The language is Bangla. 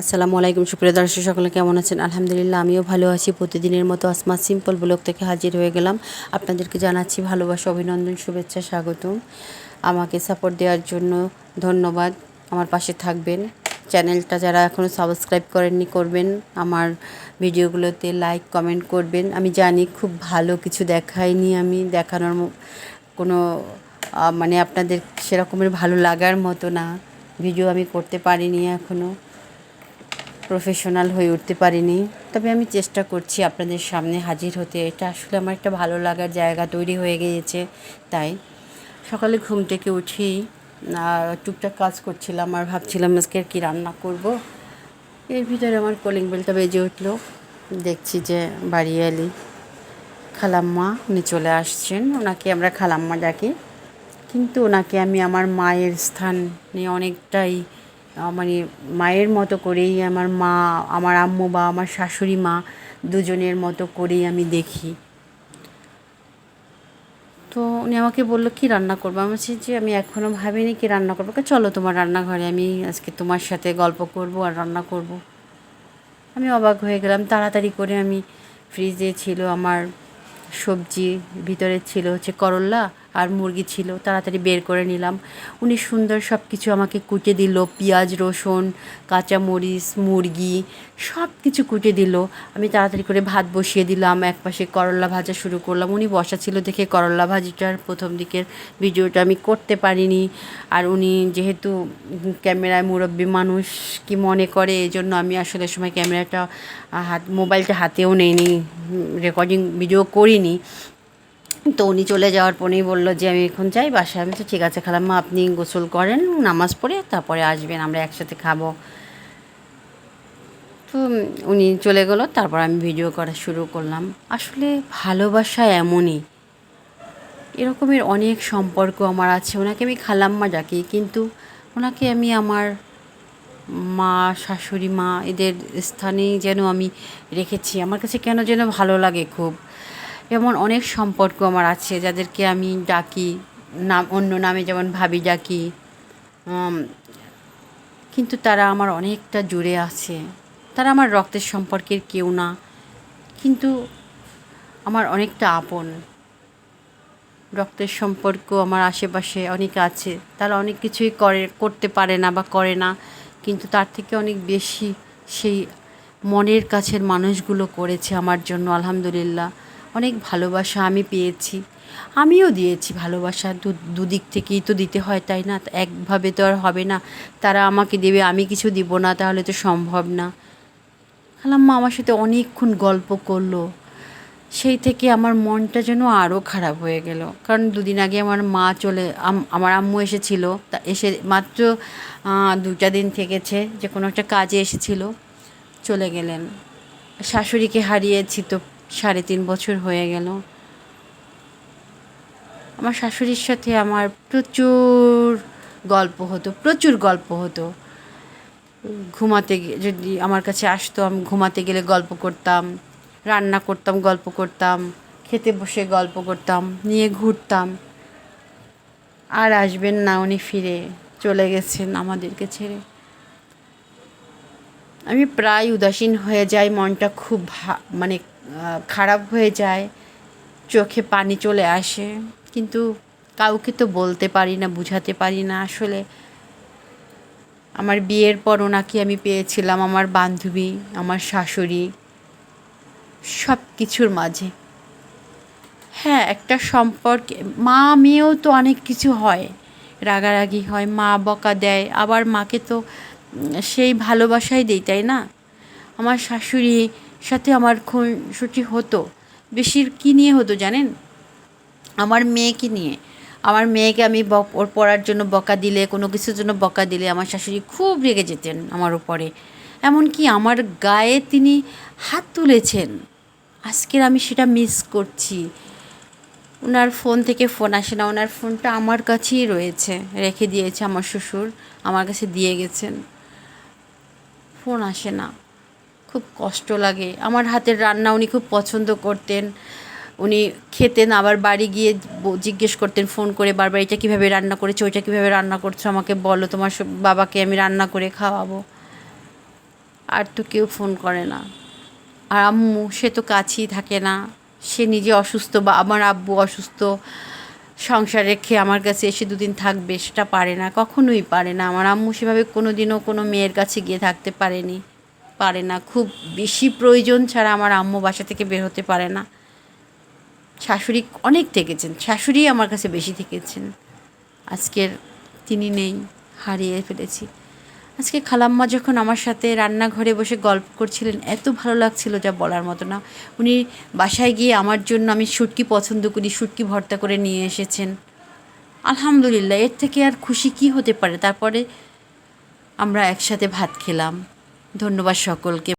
আসসালামু আলাইকুম, সুপ্রিয় দর্শক, সকলে কেমন আছেন? আলহামদুলিল্লাহ, আমিও ভালো আছি। প্রতিদিনের মতো আসমা সিম্পল ব্লগ থেকে হাজির হয়ে গেলাম। আপনাদেরকে জানাচ্ছি ভালোবাসা, অভিনন্দন, শুভেচ্ছা, স্বাগতম। আমাকে সাপোর্ট দেওয়ার জন্য ধন্যবাদ। আমার পাশে থাকবেন। চ্যানেলটা যারা এখনও সাবস্ক্রাইব করেননি, করবেন। আমার ভিডিওগুলোতে লাইক কমেন্ট করবেন। আমি জানি খুব ভালো কিছু দেখাইনি আমি। দেখানোর কোনো মানে আপনাদের সেরকমের ভালো লাগার মতো না। ভিডিও আমি করতে পারিনি এখনও প্রফেশনাল হয়ে উঠতে পারিনি। তবে আমি চেষ্টা করছি আপনাদের সামনে হাজির হতে। এটা আসলে আমার একটা ভালো লাগার জায়গা তৈরি হয়ে গিয়েছে, তাই। সকালে ঘুম থেকে আর টুকটাক কাজ করছিলাম আর ভাবছিলাম আজকে কী রান্না করব। এর ভিতরে আমার কলিং বেলটা বেজে উঠল। দেখছি যে বাড়ি এলি খালাম্মা, উনি চলে আসছেন। ওনাকে আমরা খালাম্মা ডাকি। কিন্তু ওনাকে আমি আমার মায়ের স্থান নিয়ে অনেকটাই মানে মায়ের মতো করেই আমার মা, আমার আম্মু বা আমার শাশুড়ি মা দুজনের মতো করেই আমি দেখি। তো উনি আমাকে বলল, কী রান্না করব? আমি বলছি, যে আমি এখনও ভাবিনি কি রান্না করব। চলো তোমার রান্নাঘরে, আমি আজকে তোমার সাথে গল্প করব আর রান্না করব। আমি অবাক হয়ে গেলাম। তাড়াতাড়ি করে আমি ফ্রিজে ছিল আমার সবজি, ভিতরে ছিল হচ্ছে করল্লা আর মুরগি ছিল, তাড়াতাড়ি বের করে নিলাম। উনি সুন্দর সব কিছু আমাকে কুটে দিল, পেঁয়াজ, রসুন, কাঁচামরিচ, মুরগি সব কিছু কুটে দিল। আমি তাড়াতাড়ি করে ভাত বসিয়ে দিলাম এক পাশে করল্লা ভাজা শুরু করলাম। উনি বসা ছিল দেখে করল্লা ভাজিটার প্রথম দিকের ভিডিওটা আমি করতে পারিনি। আর উনি যেহেতু ক্যামেরায় মুরব্বী মানুষ কি মনে করে এই জন্য আমি আসলে সময় ক্যামেরাটা হাত, মোবাইলটা হাতেও নেইনি, রেকর্ডিং ভিডিও করিনি। তো উনি চলে যাওয়ার পরেই বলল যে, আমি এখন যাই বাসায়। আমি তো ঠিক আছে খালাম্মা, আপনি গোসল করেন, নামাজ পড়ে তারপরে আসবেন, আমরা একসাথে খাব। তো উনি চলে গেলো, তারপর আমি ভিডিও করা শুরু করলাম। আসলে ভালোবাসা এমনই। এরকমের অনেক সম্পর্ক আমার আছে। ওনাকে আমি খালাম্মা ডাকি, কিন্তু ওনাকে আমি আমার মা, শাশুড়ি, মা, এদের স্থানেই যেন আমি রেখেছি। আমার কাছে কেন যেন ভালো লাগে খুব। এমন অনেক সম্পর্ক আমার আছে যাদেরকে আমি ডাকি, নাম, অন্য নামে যেমন ভাবি ডাকি কিন্তু তারা আমার অনেকটা জুড়ে আছে। তারা আমার রক্তের সম্পর্কের কেউ না, কিন্তু আমার অনেকটা আপন। রক্তের সম্পর্ক আমার আশেপাশে অনেক আছে, তারা অনেক কিছুই করে, করতে পারে না বা করে না, কিন্তু তার থেকে অনেক বেশি সেই মনের কাছের মানুষগুলো করেছে আমার জন্য, আলহামদুলিল্লাহ। অনেক ভালোবাসা আমি পেয়েছি। আমিও দিয়েছি ভালোবাসা, দু, দুদিক থেকেই তো দিতে হয়, তাই না? একভাবে তো আর হবে না। তারা আমাকে দেবে, আমি কিছু দিব না, তাহলে তো সম্ভব না। খালাম্মা আমার সাথে অনেকক্ষণ গল্প করল। সেই থেকে আমার মনটা যেন আরও খারাপ হয়ে গেল। কারণ দুদিন আগে আমার মা চলে আমার আম্মু এসেছিল। তা এসে মাত্র দুটা দিন থেকেছে যে কোনো একটা কাজে এসেছিল। চলে গেলেন। শাশুড়িকে হারিয়েছি তো সাড়ে তিন বছর হয়ে গেল। আমার শাশুড়ির সাথে আমার প্রচুর গল্প হতো, প্রচুর গল্প হতো। ঘুমাতে যদি আমার কাছে আসতো, আমি ঘুমাতে গেলে গল্প করতাম, রান্না করতাম, গল্প করতাম, খেতে বসে গল্প করতাম, নিয়ে ঘুরতাম। আর আসবেন না, উনি ফিরে চলে গেছেন আমাদেরকে ছেড়ে। আমি প্রায় উদাসীন হয়ে যাই, মনটা খুব মানে খারাপ হয়ে যায়, চোখে পানি চলে আসে, কিন্তু কাউকে তো বলতে পারি না, বুঝাতে পারি না। আসলে আমার বিয়ের পর ওনাকে আমি পেয়েছিলাম, আমার বান্ধবী, আমার শাশুড়ি সব কিছুর মাঝে। হ্যাঁ একটা সম্পর্কে, মা মেয়েও তো অনেক কিছু হয়, রাগারাগি হয়, মা বকা দেয়, আবার মাকে তো সেই ভালোবাসাই দেই তাই না? আমার শাশুড়ির সাথে আমার খুনসুটি হতো। বেশির কী নিয়ে হতো জানেন? আমার মেয়েকে নিয়ে। আমার মেয়েকে আমি ওর পড়ার জন্য বকা দিলে, কোনো কিছুর জন্য বকা দিলে আমার শাশুড়ি খুব রেগে যেতেন আমার উপরে। এমনকি আমার গায়ে তিনি হাত তুলেছেন। আজকের আমি সেটা মিস করছি। ওনার ফোন থেকে ফোন আসে না। ওনার ফোনটা আমার কাছেই রয়েছে। রেখে দিয়েছে আমার শ্বশুর। আমার কাছে দিয়ে গেছেন। ফোন আসে না। খুব কষ্ট লাগে। আমার হাতের রান্না উনি খুব পছন্দ করতেন। উনি খেতেন, আবার বাড়ি গিয়ে জিজ্ঞেস করতেন, ফোন করে, বারবার এটা কীভাবে রান্না করেছ? ওইটা কীভাবে রান্না করছ? আমাকে বলো, তোমার বাবাকে আমি রান্না করে খাওয়াবো। আর তো কেউ ফোন করে না। আর আম্মু, সে তো কাছেই থাকে না। সে নিজে অসুস্থ বা আমার আব্বু অসুস্থ। সংসার রেখে আমার কাছে এসে দুদিন থাকবে, সেটা পারে না, কখনোই পারে না। আমার আম্মু সেভাবে কোনো দিনও কোনো মেয়ের কাছে গিয়ে থাকতে পারেনি। পারে না, খুব বেশি প্রয়োজন ছাড়া আমার আম্মু বাসা থেকে বের হতে পারে না। শাশুড়ি অনেক থেকেছেন, শাশুড়ি আমার কাছে বেশি থেকেছেন। আজকের তিনি নেই, হারিয়ে ফেলেছি। আজকে খালাম্মা যখন আমার সাথে রান্নাঘরে বসে গল্প করছিলেন, এত ভালো লাগছিল যা বলার মতো না। উনি বাসায় গিয়ে আমার জন্য আমি শুটকি পছন্দ করি, শুটকি ভর্তা করে নিয়ে এসেছেন। আলহামদুলিল্লাহ, এর থেকে আর খুশি কি হতে পারে? তারপরে আমরা একসাথে ভাত খেলাম। ধন্যবাদ সকলকে।